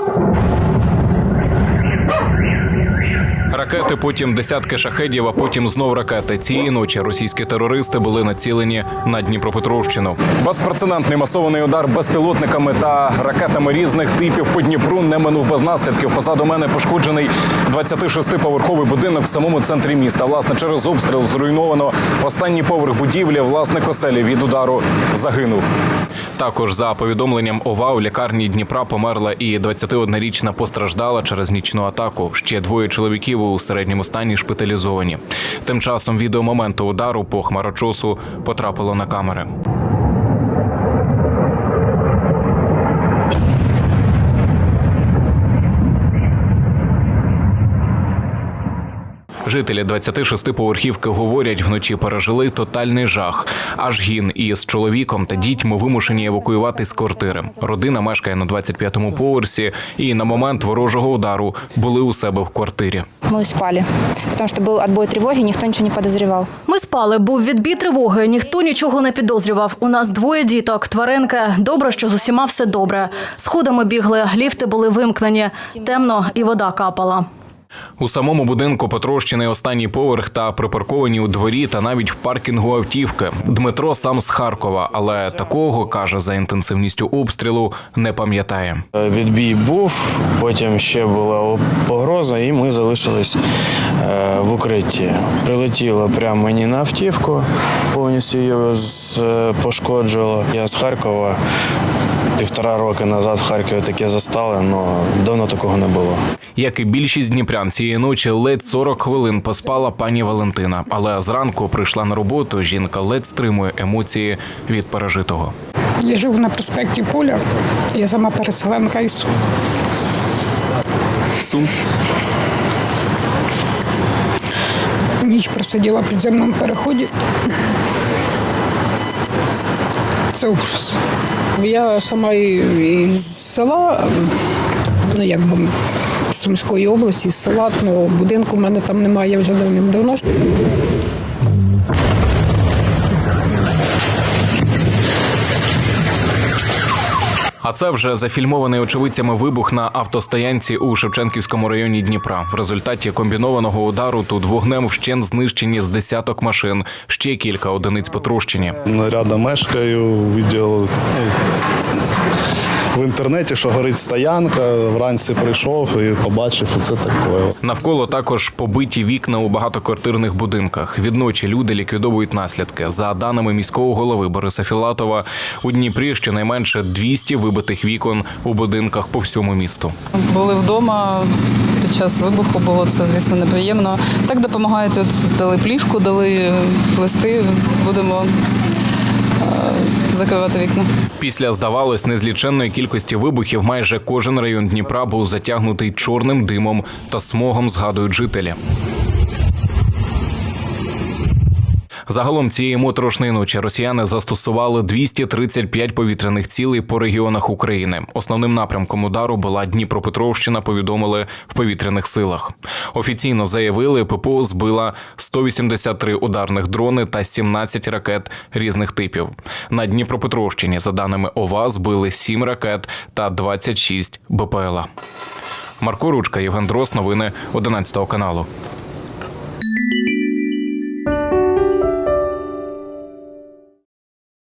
Tchau! Ракети, потім десятки шахедів, а потім знов ракети. Цієї ночі російські терористи були націлені на Дніпропетровщину. Безпрецедентний масований удар безпілотниками та ракетами різних типів по Дніпру не минув без наслідків. Позаду мене пошкоджений 26-поверховий будинок в самому центрі міста. Власне, через обстріл зруйновано останній поверх будівлі. Власник оселі від удару загинув. Також за повідомленням ОВА у лікарні Дніпра померла і 21-річна постраждала через нічну атаку. Ще двоє чоловіків у середньому стані шпиталізовані. Тим часом відео моменту удару по хмарочосу потрапило на камери. Жителі 26-поверхівки говорять, вночі пережили тотальний жах. Аж гін із чоловіком та дітьми вимушені евакуювати з квартири. Родина мешкає на 25-му поверсі і на момент ворожого удару були у себе в квартирі. Мы спали, потому что был отбой тревоги, никто ничего не подозревал. Ми спали, був відбій тривоги. Ніхто нічого не підозрював. У нас двоє діток, тваринки. Добре, що з усіма все добре. Сходами бігли, ліфти були вимкнені. Темно і вода капала. У самому будинку потрощений останній поверх та припарковані у дворі та навіть в паркінгу автівки. Дмитро сам з Харкова, але такого каже за інтенсивністю обстрілу не пам'ятає. Відбій був, потім ще була погроза, і ми залишились е, в укритті. Прилетіло прямо мені на автівку, повністю її е, пошкоджувало. Я з Харкова півтора роки назад в Харкові таке застали, але давно такого не було. Як і більшість дніпрян цієї ночі, ледь 40 хвилин поспала пані Валентина. Але зранку прийшла на роботу. Жінка ледь стримує емоції від пережитого. Я живу на проспекті Поля. Я сама переселенка із Сум. Сум. Ніч просиділа в підземному переході. Це ужас. Я сама із села, ну якби з Сумської області, з села, ну будинку в мене там немає вже давним-давно. А це вже зафільмований очевидцями вибух на автостоянці у Шевченківському районі Дніпра. В результаті комбінованого удару тут вогнем вщен знищені з десяток машин, ще кілька одиниць потрощені. Рядом мешкаю, видів ну, в інтернеті, що горить стоянка. Вранці прийшов і побачив, оце таке. Навколо також побиті вікна у багатоквартирних будинках. Відночі люди ліквідовують наслідки. За даними міського голови Бориса Філатова, у Дніпрі щонайменше 200 вибитих вікон у будинках по всьому місту. Були вдома під час вибуху, було це, звісно, неприємно. Так допомагають, от дали плівку, дали листи, будемо закривати вікна. Після здавалось незліченної кількості вибухів, майже кожен район Дніпра був затягнутий чорним димом та смогом, згадують жителі. Загалом цієї моторошної ночі росіяни застосували 235 повітряних цілей по регіонах України. Основним напрямком удару була Дніпропетровщина. Повідомили в повітряних силах. Офіційно заявили, ППО збила 183 ударних дрони та 17 ракет різних типів. На Дніпропетровщині, за даними ОВА, збили 7 ракет та 26 БПЛА. Марко Ручка, Євген Дрос, новини 11 каналу.